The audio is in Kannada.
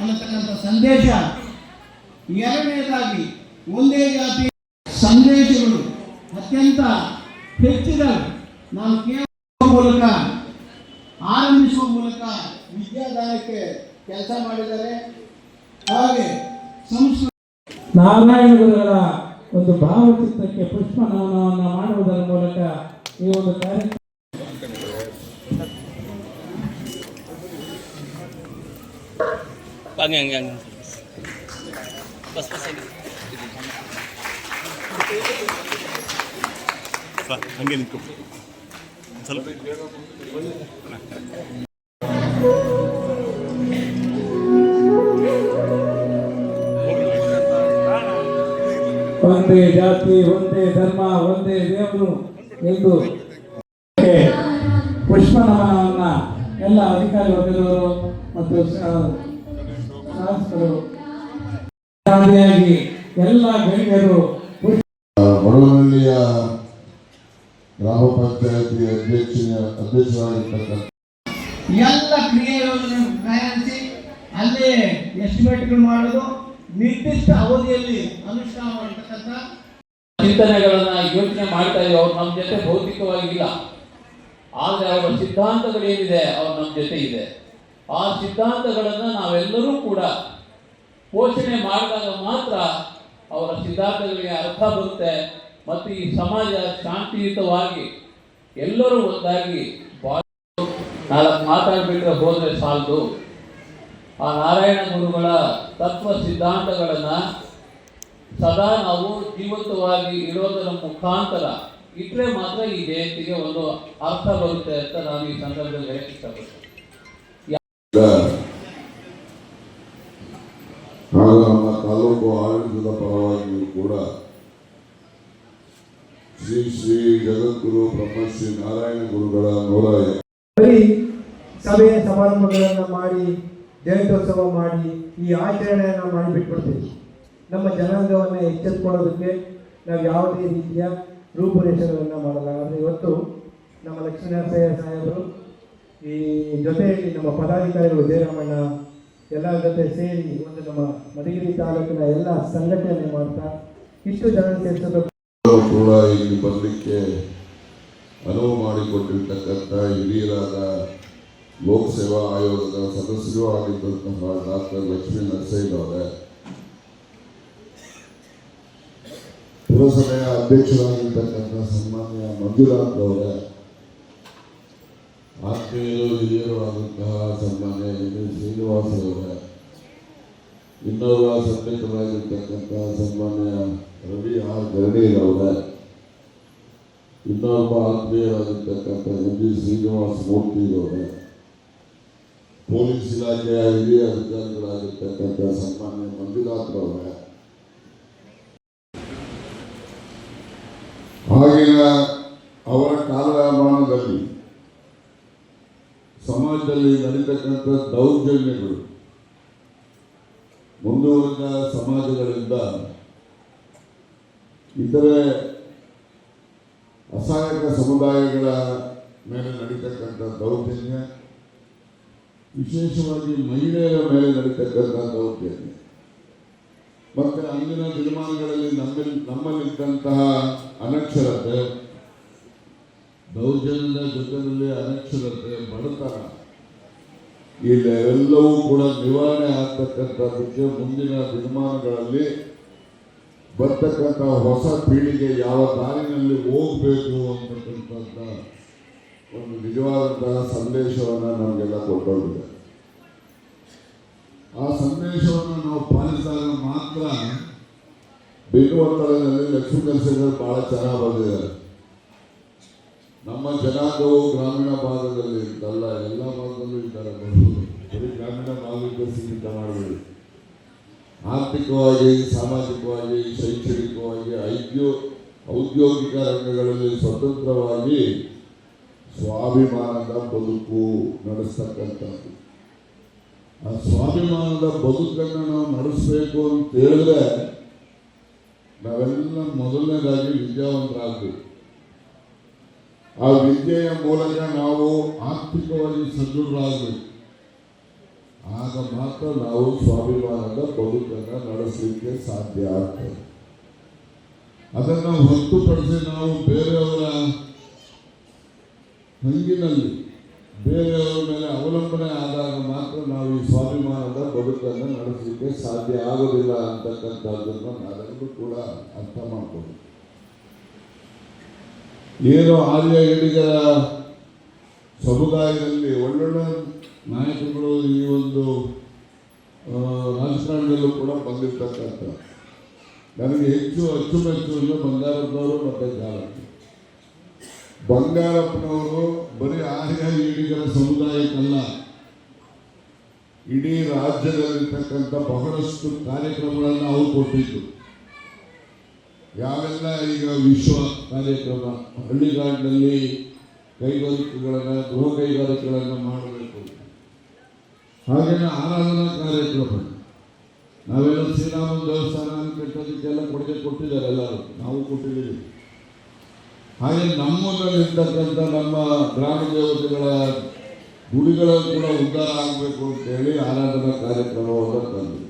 ಅನ್ನತಕ್ಕಂಥ ಸಂದೇಶ. ಎರಡನೇದಾಗಿ, ಒಂದೇ ಜಾತಿ ಸಂದೇಶಗಳು ಅತ್ಯಂತ ಹೆಚ್ಚಿದವು ನಾವು ಕೇಳುವ ಮೂಲಕ, ಆರಂಭಿಸುವ ಮೂಲಕ ವಿದ್ಯಾದಾನಕ್ಕೆ ಕೆಲಸ ಮಾಡಿದ್ದಾರೆ. ಹಾಗೆ ಸಂಸ್ಕೃತಿ ನಾರಾಯಣ ಗುರುಗಳ ಒಂದು ಭಾವಚಿತ್ರಕ್ಕೆ ಪುಷ್ಪ ನಾಮವನ್ನು ಮಾಡುವುದರ ಮೂಲಕ ಈ ಒಂದು ಕಾರ್ಯಕ್ರಮ ಹಂಗೆ ಹಂಗೆ ಹಂಗೆ ಬಸ್ ಬಸ್ ಆಗಿದೆ ಬಾ, ಹಂಗೆ ನಿಂತ್ಕೊ ಸ್ವಲ್ಪ ಒಂದೇ ಜಾತಿ ಒಂದೇ ಧರ್ಮ ಒಂದೇ ದೇವರು ಎಂದು ಪುಷ್ಪ ನಮನವನ್ನ ಎಲ್ಲ ಅಧಿಕಾರಿ ವರ್ಗದವರು ಮತ್ತು ಶ- ಶಾಸಕರು ಎಲ್ಲ ಗಣ್ಯರು ಮರವನಹಳ್ಳಿಯ ಗ್ರಾಮ ಪಂಚಾಯತಿ ಅಧ್ಯಕ್ಷ ಅಧ್ಯಕ್ಷರಾಗಿರ್ತಕ್ಕಂಥ ಎಲ್ಲ ಕ್ರಿಯೆಗಳನ್ನು ತಯಾರಿಸಿ ಅಲ್ಲೇ ಎಸ್ಟಿಮೇಟ್ಗಳು ಮಾಡೋದು ನಿರ್ದಿಷ್ಟ ಅವಧಿಯಲ್ಲಿ ಅನುಷ್ಠಾನ ಮಾಡತಕ್ಕಂಥ ಚಿಂತನೆಗಳನ್ನ ಯೋಚನೆ ಮಾಡ್ತಾ ಇದ್ದೀವಿ ಅವ್ರು ನಮ್ಮ ಜೊತೆ ಭೌತಿಕವಾಗಿಲ್ಲ. ಆದರೆ ಅವರ ಸಿದ್ಧಾಂತಗಳೇನಿದೆ ಅವ್ರು ನಮ್ಮ ಜೊತೆ ಇದೆ. ಆ ಸಿದ್ಧಾಂತಗಳನ್ನು ನಾವೆಲ್ಲರೂ ಕೂಡ ಪೋಷಣೆ ಮಾಡಿದಾಗ ಮಾತ್ರ ಅವರ ಸಿದ್ಧಾಂತಗಳಿಗೆ ಅರ್ಥ ಬರುತ್ತೆ ಮತ್ತು ಈ ಸಮಾಜ ಶಾಂತಿಯುತವಾಗಿ ಎಲ್ಲರೂ ಒಂದಾಗಿ ನಾಲ್ಕು ಮಾತಾಡ್ಬಿಟ್ರೆ ಹೋದ್ರೆ ಸಾಲದು. ಆ ನಾರಾಯಣ ಗುರುಗಳ ತತ್ವ ಸಿದ್ಧಾಂತಗಳನ್ನು ಸದಾ ನಾವು ಜೀವಂತವಾಗಿ ಇರೋದರ ಮುಖಾಂತರ ಇಟ್ಟರೆ ಮಾತ್ರ ಈ ಜಯಂತಿಗೆ ಒಂದು ಅರ್ಥ ಬರುತ್ತೆ ಅಂತ ನಾನು ಈ ಸಂದರ್ಭದಲ್ಲಿ ಹೇಳಕ್ಕೆ ಹಾಗೂ ನಮ್ಮ ತಾಲೂಕು ಆಡಳಿತದ ಪರವಾಗಿಯೂ ಕೂಡ ಶ್ರೀ ಶ್ರೀ ಜಗದ್ಗುರು ಬ್ರಹ್ಮಶ್ರೀ ನಾರಾಯಣ ಗುರುಗಳ ನೂರ ಸಭೆ ಸಮಾರಂಭಗಳನ್ನು ಮಾಡಿ ಜಯಂತ್ಯೋತ್ಸವ ಮಾಡಿ, ಈ ಆಚರಣೆಯನ್ನು ಮಾಡಿ ಬಿಟ್ಬಿಡ್ತೀವಿ ನಮ್ಮ ಜನಾಂಗವನ್ನು ಎಚ್ಚೆತ್ಕೊಳ್ಳೋದಕ್ಕೆ ನಾವು ಯಾವುದೇ ರೀತಿಯ ರೂಪುರೇಷೆಗಳನ್ನು ಮಾಡಲ್ಲ. ಆದರೆ ಇವತ್ತು ನಮ್ಮ ಲಕ್ಷ್ಮೀನಾರಾಯಣ ಸಾಹೇಬರು ಈ ಜೊತೆಯಲ್ಲಿ ನಮ್ಮ ಪದಾಧಿಕಾರಿಗಳು ಜಯರಾಮಣ್ಣ ಎಲ್ಲರ ಜೊತೆ ಸೇರಿ ಒಂದು ನಮ್ಮ ಮಧುಗಿರಿ ತಾಲೂಕಿನ ಎಲ್ಲ ಸಂಘಟನೆ ಮಾಡ್ತಾ ಇಷ್ಟು ಜನ ಸೇರಿಸಲು ಕೂಡ ಇಲ್ಲಿ ಬರಲಿಕ್ಕೆ ಅನುವು ಮಾಡಿಕೊಟ್ಟಿರ್ತಕ್ಕಂಥ ಹಿರಿಯರಾದ ಲೋಕಸೇವಾ ಆಯೋಗದ ಸದಸ್ಯರೂ ಆಗಿದ್ದಂತಹ ಡಾಕ್ಟರ್ ಲಕ್ಷ್ಮೀ ನರಸಯ್ಯನವರೇ ಪುರಸಭೆಯ ಅಧ್ಯಕ್ಷರಾಗಿರ್ತಕ್ಕಂಥ ಸನ್ಮಾನ್ಯ ಮಂಜುನಾಥ್ ಅವರೇ. ಆತ್ಮೀಯರು ಹಿರಿಯರು ಆದಂತಹ ಸನ್ಮಾನ್ಯ ಎನ್ ಶ್ರೀನಿವಾಸ ಅವರೇ ಇನ್ನೋರ್ವ ಸನ್ನಿಹಿತರಾಗಿರ್ತಕ್ಕಂಥ ಸನ್ಮಾನ್ಯ ರವಿ ಆರ್ ಗರಡೀರ್ ಅವರೇ ಇನ್ನೊಬ್ಬ ಆತ್ಮೀಯರಾಗಿರ್ತಕ್ಕಂಥ ಎಂ ಜಿ ಶ್ರೀನಿವಾಸ ಮೂರ್ತಿ ಅವರೇ ಪೊಲೀಸ್ ಇಲಾಖೆಯ ಹಿರಿಯ ಅಧಿಕಾರಿಗಳಾಗಿರ್ತಕ್ಕಂಥ ಸನ್ಮಾನ್ಯ ಮಂಜುನಾಥ್ ಅವರೇ ಆಗಿನ ಅವರ ಕಾಲಮಾನದಲ್ಲಿ ಸಮಾಜದಲ್ಲಿ ನಡೀತಕ್ಕಂಥ ದೌರ್ಜನ್ಯಗಳು ಮುಂದುವರಿದ ಸಮಾಜಗಳಿಂದ ಇತರೆ ಅಸಹಾಯಕ ಸಮುದಾಯಗಳ ಮೇಲೆ ನಡೀತಕ್ಕಂಥ ದೌರ್ಜನ್ಯ, ವಿಶೇಷವಾಗಿ ಮಹಿಳೆಯರ ಮೇಲೆ ನಡೀತಕ್ಕಂಥ ದೌರ್ಜನ್ಯ. ಮತ್ತೆ ಅಂದಿನ ದಿನಮಾನಗಳಲ್ಲಿ ನಮ್ಮಲ್ಲಿ, ನಮ್ಮಲ್ಲಿದ್ದಂತಹ ಅನಕ್ಷರತೆ, ದೌರ್ಜನ್ಯದ ಜೊತೆಯಲ್ಲಿ ಅನಕ್ಷರತೆ, ಬಡತನ. ಇಲ್ಲೆಲ್ಲವೂ ಕೂಡ ನಿವಾರಣೆ ಆಗ್ತಕ್ಕಂಥದ್ದಕ್ಕೆ ಮುಂದಿನ ದಿನಮಾನಗಳಲ್ಲಿ ಬರ್ತಕ್ಕಂಥ ಹೊಸ ಪೀಳಿಗೆ ಯಾವ ದಾರಿನಲ್ಲಿ ಹೋಗಬೇಕು ಅಂತಕ್ಕಂಥ ಒಂದು ನಿಜವಾದಂತಹ ಸಂದೇಶವನ್ನು ನಮಗೆಲ್ಲ ಕೊಟ್ಟೋಗಿದೆ. ಆ ಸಂದೇಶವನ್ನು ನಾವು ಪಾಲಿಸಿದಾಗ ಮಾತ್ರ ಬೆನ್ನುವತ್ತರದಲ್ಲಿ ಲಕ್ಷ್ಮೀ ಕೆಲಸಗಳು ಬಹಳ ಚೆನ್ನಾಗಿ ಬಂದಿದ್ದಾರೆ ನಮ್ಮ ಜನಾಂಗವು ಗ್ರಾಮೀಣ ಭಾಗದಲ್ಲಿ ಇದ್ದಲ್ಲ ಎಲ್ಲ ಭಾಗದಲ್ಲೂ ಇದ್ದಾರೆ ಬಡವರು. ಬರೀ ಗ್ರಾಮೀಣ ಭಾಗಕ್ಕೆ ಸೀಮಿತ ಮಾಡಬೇಡಿ ಆರ್ಥಿಕವಾಗಿ, ಸಾಮಾಜಿಕವಾಗಿ, ಶೈಕ್ಷಣಿಕವಾಗಿ, ಐದ್ಯೋ, ಔದ್ಯೋಗಿಕ ರಂಗಗಳಲ್ಲಿ ಸ್ವತಂತ್ರವಾಗಿ ಸ್ವಾಭಿಮಾನದ ಬದುಕು ನಡೆಸ್ತಕ್ಕಂಥದ್ದು. ಆ ಸ್ವಾಭಿಮಾನದ ಬದುಕನ್ನು ನಾವು ನಡೆಸಬೇಕು ಅಂತ ಹೇಳಿದ್ರೆ ನಾವೆಲ್ಲ ಮೊದಲನೇದಾಗಿ ವಿದ್ಯಾವಂತರಾಗಬೇಕು. ಆ ವಿದ್ಯೆಯ ಮೂಲಕ ನಾವು ಆರ್ಥಿಕವಾಗಿ ಸದೃಢರಾಗಬೇಕು. ಆಗ ಮಾತ್ರ ನಾವು ಸ್ವಾಭಿಮಾನದ ಬದುಕನ್ನು ನಡೆಸಲಿಕ್ಕೆ ಸಾಧ್ಯ ಆಗ್ತದೆ. ಅದನ್ನು ಹೊರತುಪಡಿಸಿ ನಾವು ಬೇರೆಯವರ ಹಂಗಿನಲ್ಲಿ, ಬೇರೆಯವರ ಮೇಲೆ ಅವಲಂಬನೆ ಆದಾಗ ಮಾತ್ರ ನಾವು ಈ ಸ್ವಾಭಿಮಾನದ ಬದುಕನ್ನು ನಡೆಸಲಿಕ್ಕೆ ಸಾಧ್ಯ ಆಗೋದಿಲ್ಲ ಅಂತಕ್ಕಂಥದ್ದನ್ನು ನಾವೆಲ್ಲರೂ ಕೂಡ ಅರ್ಥ ಮಾಡ್ಕೊಂಡು ಏನು ಆರ್ಯ ಎಡಿಗರ ಸಮುದಾಯದಲ್ಲಿ ಒಳ್ಳೊಳ್ಳೆ ನಾಯಕರುಗಳು ಈ ಒಂದು ರಾಜಕಾರಣದಲ್ಲೂ ಕೂಡ ಬಂದಿರ್ತಕ್ಕಂಥ. ನನಗೆ ಹೆಚ್ಚು ಅಚ್ಚುಮೆಚ್ಚು ಅಂದರೆ ಬಂಗಾರಪ್ಪನವರು ಮತ್ತು ಜಾಲಕ್ಕೆ. ಬಂಗಾರಪ್ಪನವರು ಬರೀ ಆರ್ಯ ಈಡಿಗರ ಸಮುದಾಯಕ್ಕಲ್ಲ. ಇಡೀ ರಾಜ್ಯದಲ್ಲಿರ್ತಕ್ಕಂಥ ಬಹಳಷ್ಟು ಕಾರ್ಯಕ್ರಮಗಳನ್ನು ಅವರು ಕೊಟ್ಟಿದ್ದು ಯಾವೆಲ್ಲ ಈಗ ವಿಶ್ವ ಕಾರ್ಯಕ್ರಮ ಹಳ್ಳಿಗಾಡಿನಲ್ಲಿ ಕೈಗಾರಿಕೆಗಳನ್ನು, ಗೃಹ ಕೈಗಾರಿಕೆಗಳನ್ನು ಮಾಡಬೇಕು? ಹಾಗೆಯೇ ಆರಾಧನಾ ಕಾರ್ಯಕ್ರಮ. ನಾವೆಲ್ಲ ಶ್ರೀರಾಮ ದೇವಸ್ಥಾನ ಕಟ್ಟೋದಕ್ಕೆಲ್ಲ ಕೊಡುಗೆ ಕೊಟ್ಟಿದ್ದಾರೆ ಎಲ್ಲರೂ. ನಾವು ಕೊಟ್ಟಿದ್ದೀವಿ. ಹಾಗೆ ನಮ್ಮಲ್ಲಿರ್ತಕ್ಕಂಥ ನಮ್ಮ ಗ್ರಾಮ ದೇವತೆಗಳ ಗುಡಿಗಳು ಕೂಡ ಉದ್ಧಾರ ಆಗಬೇಕು ಅಂತೇಳಿ ಆರಾಧನಾ ಕಾರ್ಯಕ್ರಮವನ್ನು ತಂದು